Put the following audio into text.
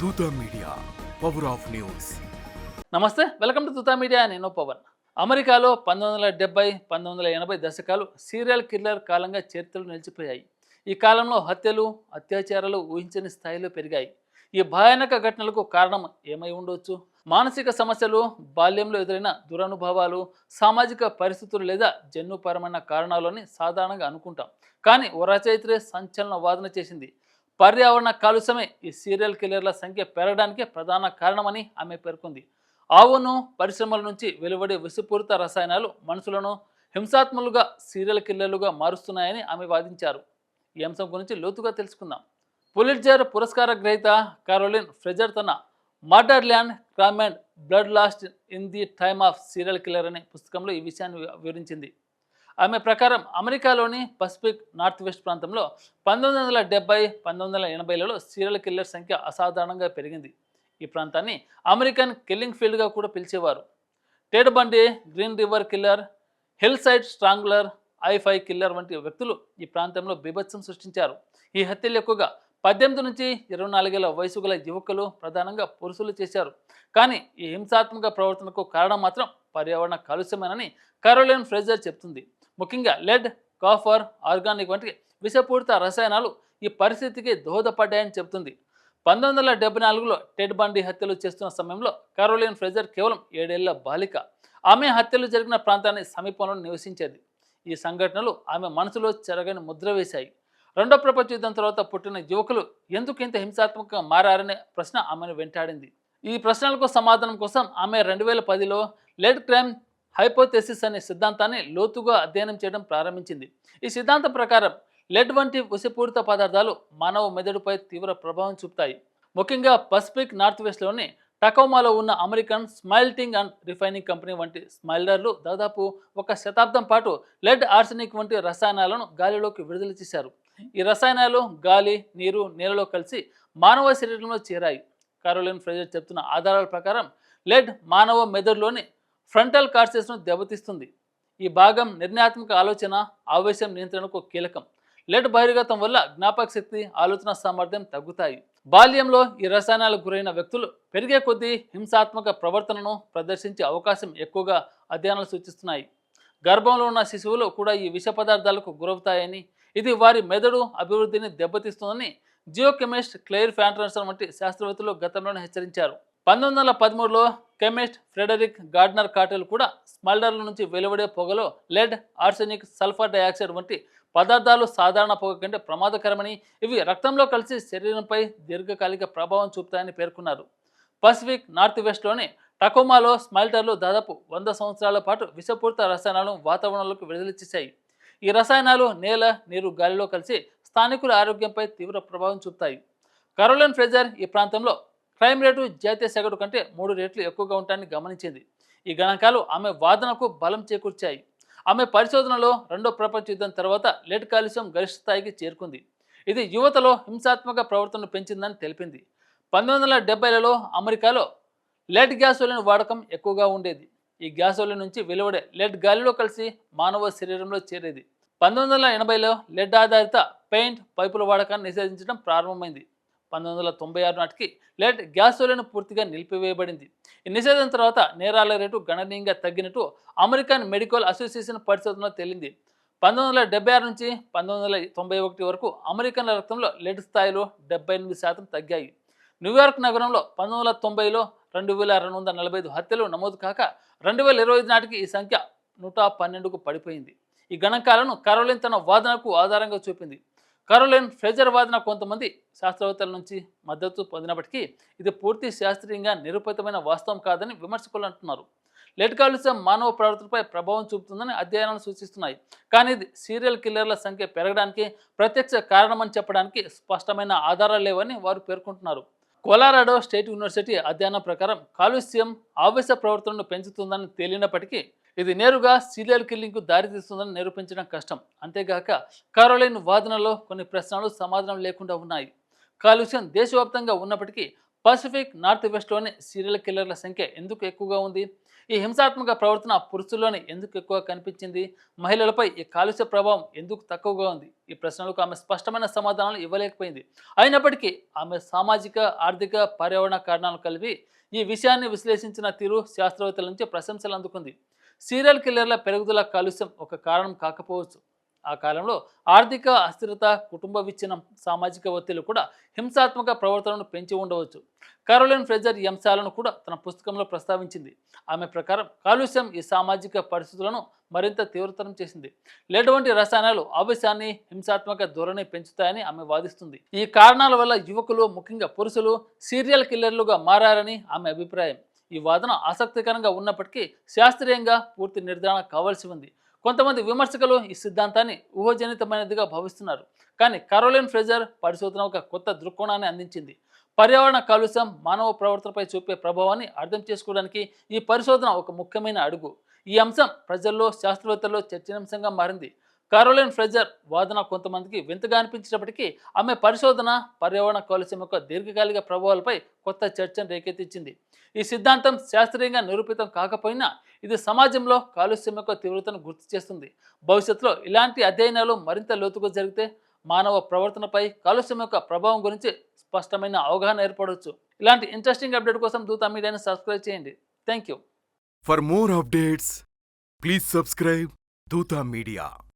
Dootha media power of news. నమస్తే welcome to Dootha media నేను పవన్. అమెరికాలో పంతొమ్మిది వందల డెబ్బై పంతొమ్మిది వందల ఎనభై దశకాలు సీరియల్ కిల్లర్ కాలంగా చరిత్రలు నిలిచిపోయాయి. ఈ కాలంలో హత్యలు అత్యాచారాలు ఊహించని స్థాయిలో పెరిగాయి. ఈ భయానక ఘటనలకు కారణం ఏమై ఉండవచ్చు మానసిక సమస్యలు బాల్యంలో ఎదురైన దురనుభవాలు సామాజిక పరిస్థితులు లేదా జన్యుపరమైన కారణాలు అని సాధారణంగా అనుకుంటాం. కానీ ఓ రచయిత్రే సంచలన వాదన చేసింది. పర్యావరణ కాలుష్యమే ఈ సీరియల్ కిల్లర్ల సంఖ్య పెరగడానికి ప్రధాన కారణమని ఆమె పేర్కొంది. ఆవును పరిశ్రమల నుంచి వెలువడే విషపూరిత రసాయనాలు మనుషులను హింసాత్మలుగా సీరియల్ కిల్లర్లుగా మారుస్తున్నాయని ఆమె వాదించారు. ఈ అంశం గురించి లోతుగా తెలుసుకుందాం. పులిట్జర్ పురస్కార గ్రహీత కారోలిన్ ఫ్రెజర్ తన murderland crime and bloodlust in the time of serial killer అనే పుస్తకంలో ఈ విషయాన్ని వి- వివరించింది. ఆమె ప్రకారం అమెరికాలోని పసిఫిక్ నార్త్ వెస్ట్ ప్రాంతంలో పంతొమ్మిది వందల డెబ్బై పంతొమ్మిది వందల ఎనభైలలో సీరియల్ కిల్లర్ సంఖ్య అసాధారణంగా పెరిగింది. ఈ ప్రాంతాన్ని అమెరికన్ కిల్లింగ్ ఫీల్డ్గా కూడా పిలిచేవారు. Ted Bundy Green River killer hillside strangler I five killer వంటి వ్యక్తులు ఈ ప్రాంతంలో బీభత్సం సృష్టించారు. ఈ హత్యలు ఎక్కువగా పద్దెనిమిది నుంచి ఇరవై నాలుగేళ్ళ వయసు గల యువకులు ప్రధానంగా పురుషులు చేశారు. కానీ ఈ హింసాత్మక ప్రవర్తనకు కారణం మాత్రం పర్యావరణ కాలుష్యమేనని కరోలిన్ ఫ్రేజర్ చెప్తుంది. ముఖ్యంగా లెడ్ కాఫర్ ఆర్గానిక్ వంటి విషపూరిత రసాయనాలు ఈ పరిస్థితికి దోహదపడ్డాయని చెబుతుంది. పంతొమ్మిది వందల డెబ్బై నాలుగులో టెడ్ బండి హత్యలు చేస్తున్న సమయంలో కరోలిన్ ఫ్రెజర్ కేవలం ఏడేళ్ళ బాలిక. ఆమె హత్యలు జరిగిన ప్రాంతాన్ని సమీపంలో నివసించేది. ఈ సంఘటనలు ఆమె మనసులో చెరగని ముద్ర వేశాయి. రెండో ప్రపంచ యుద్ధం తర్వాత పుట్టిన యువకులు ఎందుకు ఇంత హింసాత్మకంగా మారారనే ప్రశ్న ఆమెను వెంటాడింది. ఈ ప్రశ్నలకు సమాధానం కోసం ఆమె రెండు వేల పదిలో లెడ్ క్రైమ్ హైపోథెసిస్ అనే సిద్ధాంతాన్ని లోతుగా అధ్యయనం చేయడం ప్రారంభించింది. ఈ సిద్ధాంతం ప్రకారం లెడ్ వంటి విషపూరిత పదార్థాలు మానవ మెదడుపై తీవ్ర ప్రభావం చూపుతాయి. ముఖ్యంగా పసిఫిక్ నార్త్ వెస్ట్లోని టకోమాలో ఉన్న American smelting and refining company వంటి స్మైల్డర్లు దాదాపు ఒక శతాబ్దం పాటు లెడ్ ఆర్సెనిక్ వంటి రసాయనాలను గాలిలోకి విడుదల చేశారు. ఈ రసాయనాలు గాలి నీరు నేలలో కలిసి మానవ శరీరంలో చేరాయి. కారోలిన్ ఫ్రెజర్ చెప్తున్న ఆధారాల ప్రకారం లెడ్ మానవ మెదడులోని ఫ్రంటల్ కార్సెస్ను దెబ్బతీస్తుంది. ఈ భాగం నిర్ణయాత్మక ఆలోచన ఆవేశం నియంత్రణకు కీలకం. లెడ్ బహిర్గతం వల్ల జ్ఞాపక శక్తి ఆలోచన సామర్థ్యం తగ్గుతాయి. బాల్యంలో ఈ రసాయనాలకు గురైన వ్యక్తులు పెరిగే కొద్దీ హింసాత్మక ప్రవర్తనను ప్రదర్శించే అవకాశం ఎక్కువగా అధ్యయనాలు సూచిస్తున్నాయి. గర్భంలో ఉన్న శిశువులు కూడా ఈ విష పదార్థాలకు గురవుతాయని ఇది వారి మెదడు అభివృద్ధిని దెబ్బతీస్తుందని జియోకెమిస్ట్ క్లెయిర్ ఫ్యాంట్రన్సన్ వంటి శాస్త్రవేత్తలు గతంలోనే హెచ్చరించారు. పంతొమ్మిది వందల పదమూడులో కెమిస్ట్ ఫ్రెడరిక్ గార్డ్నర్ కాటెల్ కూడా స్మల్డర్ల నుంచి వెలువడే పొగలో లెడ్ ఆర్సెనిక్ సల్ఫర్ డయాక్సైడ్ వంటి పదార్థాలు సాధారణ పొగ కంటే ప్రమాదకరమని ఇవి రక్తంలో కలిసి శరీరంపై దీర్ఘకాలిక ప్రభావం చూపుతాయని పేర్కొన్నారు. పసిఫిక్ నార్త్ వెస్ట్లోని టకోమాలో స్మల్టర్లు దాదాపు వంద సంవత్సరాల పాటు విషపూరిత రసాయనాలను వాతావరణంలోకి విడుదల చేశాయి. ఈ రసాయనాలు నేల నీరు గాలిలో కలిసి స్థానికుల ఆరోగ్యంపై తీవ్ర ప్రభావం చూపుతాయి. కరోలిన్ ఫ్రెజర్ ఈ ప్రాంతంలో క్రైమ్ రేటు జాతీయ సగటు కంటే మూడు రేట్లు ఎక్కువగా ఉంటాయని గమనించింది. ఈ గణాంకాలు ఆమె వాదనకు బలం చేకూర్చాయి. ఆమె పరిశోధనలో రెండో ప్రపంచ యుద్ధం తర్వాత లెడ్ కాలుష్యం గరిష్ట స్థాయికి చేరుకుంది. ఇది యువతలో హింసాత్మక ప్రవర్తనను పెంచిందని తెలిపింది. పంతొమ్మిది వందల అమెరికాలో లెడ్ గ్యాసోలిన్ వాడకం ఎక్కువగా ఉండేది. ఈ గ్యాసోలిన్ నుంచి వెలువడే లెడ్ గాలిలో కలిసి మానవ శరీరంలో చేరేది. పంతొమ్మిది వందల ఎనభైలో లెడ్ ఆధారిత పెయింట్ పైపుల వాడకాన్ని నిషేధించడం ప్రారంభమైంది. పంతొమ్మిది వందల తొంభై ఆరు నాటికి లెడ్ గ్యాసోలిన్ పూర్తిగా నిలిపివేయబడింది. ఈ నిషేధం తర్వాత నేరాల రేటు గణనీయంగా తగ్గినట్టు అమెరికన్ మెడికల్ అసోసియేషన్ పరిశోధనలో తేలింది. పంతొమ్మిది వందల డెబ్బై ఆరు నుంచి పంతొమ్మిది వందల తొంభై ఒకటి వరకు అమెరికన్ల రక్తంలో లెడ్ స్థాయిలో డెబ్బై ఎనిమిది శాతం తగ్గాయి. న్యూయార్క్ నగరంలో పంతొమ్మిది వందల తొంభైలో రెండు వేల రెండు వందల నలభై ఐదు హత్యలు నమోదు కాక రెండు వేల ఇరవై ఐదు నాటికి ఈ సంఖ్య నూట పన్నెండుకు పడిపోయింది. ఈ గణాంకాలను కరోలిన్ తన వాదనకు ఆధారంగా చూపింది. కరోలిన్ ఫ్రెజర్ వాదన కొంతమంది శాస్త్రవేత్తల నుంచి మద్దతు పొందినప్పటికీ ఇది పూర్తి శాస్త్రీయంగా నిరూపితమైన వాస్తవం కాదని విమర్శకులు అంటున్నారు. లెడ్ కాలుష్యం మానవ ప్రవర్తనపై ప్రభావం చూపుతుందని అధ్యయనాలు సూచిస్తున్నాయి. కానీ ఇది సీరియల్ కిల్లర్ల సంఖ్య పెరగడానికి ప్రత్యక్ష కారణమని చెప్పడానికి స్పష్టమైన ఆధారాలు లేవని వారు పేర్కొంటున్నారు. కొలారాడో స్టేట్ యూనివర్సిటీ అధ్యయనం ప్రకారం కాలుష్యం ఆవేశ ప్రవర్తనను పెంచుతుందని తేలినప్పటికీ ఇది నేరుగా సీరియల్ కిల్లింగ్కు దారితీస్తుందని నిరూపించడం కష్టం. అంతేగాక కరోలిన్ వాదనలో కొన్ని ప్రశ్నలు సమాధానం లేకుండా ఉన్నాయి. కాలుష్యం దేశవ్యాప్తంగా ఉన్నప్పటికీ పసిఫిక్ నార్త్ వెస్ట్లోని సీరియల్ కిల్లర్ల సంఖ్య ఎందుకు ఎక్కువగా ఉంది? ఈ హింసాత్మక ప్రవర్తన పురుషుల్లోనే ఎందుకు ఎక్కువ కనిపించింది? మహిళలపై ఈ కాలుష్య ప్రభావం ఎందుకు తక్కువగా ఉంది? ఈ ప్రశ్నలకు ఆమె స్పష్టమైన సమాధానాలు ఇవ్వలేకపోయింది. అయినప్పటికీ ఆమె సామాజిక ఆర్థిక పర్యావరణ కారణాలు కలిపి ఈ విషయాన్ని విశ్లేషించిన తీరు శాస్త్రవేత్తల నుంచి ప్రశంసలు అందుకుంది. సీరియల్ కిల్లర్ల పెరుగుదల కాలుష్యం ఒక కారణం కాకపోవచ్చు. ఆ కాలంలో ఆర్థిక అస్థిరత కుటుంబ విచ్ఛిన్నం సామాజిక ఒత్తిళ్ళు కూడా హింసాత్మక ప్రవర్తనను పెంచి ఉండవచ్చు. కరోలిన్ ఫ్రెజర్ ఈ అంశాలను కూడా తన పుస్తకంలో ప్రస్తావించింది. ఆమె ప్రకారం కాలుష్యం ఈ సామాజిక పరిస్థితులను మరింత తీవ్రతరం చేసింది. లేటువంటి రసాయనాలు ఆవేశాన్ని హింసాత్మక ధోరణి పెంచుతాయని ఆమె వాదిస్తుంది. ఈ కారణాల వల్ల యువకులు ముఖ్యంగా పురుషులు సీరియల్ కిల్లర్లుగా మారారని ఆమె అభిప్రాయం. ఈ వాదన ఆసక్తికరంగా ఉన్నప్పటికీ శాస్త్రీయంగా పూర్తి నిర్ధారణ కావాల్సి ఉంది. కొంతమంది విమర్శకులు ఈ సిద్ధాంతాన్ని ఊహజనితమైనదిగా భావిస్తున్నారు. కానీ కరోలిన్ ఫ్రెజర్ పరిశోధన ఒక కొత్త దృక్కోణాన్ని అందించింది. పర్యావరణ కాలుష్యం మానవ ప్రవర్తనపై చూపే ప్రభావాన్ని అర్థం చేసుకోవడానికి ఈ పరిశోధన ఒక ముఖ్యమైన అడుగు. ఈ అంశం ప్రజల్లో శాస్త్రవేత్తల్లో చర్చనీయాంశంగా మారింది. కారోలిన్ ఫ్రెజర్ వాదన కొంతమందికి వింతగా అనిపించినప్పటికీ ఆమె పరిశోధన పర్యావరణ కాలుష్యం యొక్క దీర్ఘకాలిక ప్రభావాలపై కొత్త చర్చను రేకెత్తించింది. ఈ సిద్ధాంతం శాస్త్రీయంగా నిరూపితం కాకపోయినా ఇది సమాజంలో కాలుష్యం యొక్క తీవ్రతను గుర్తు చేస్తుంది. భవిష్యత్తులో ఇలాంటి అధ్యయనాలు మరింత లోతుగా జరిగితే మానవ ప్రవర్తనపై కాలుష్యం యొక్క ప్రభావం గురించి స్పష్టమైన అవగాహన ఏర్పడవచ్చు. ఇలాంటి ఇంట్రెస్టింగ్ అప్డేట్ కోసం దూత మీడియాని సబ్స్క్రైబ్ చేయండి. Thank you for more updates please subscribe Dootha media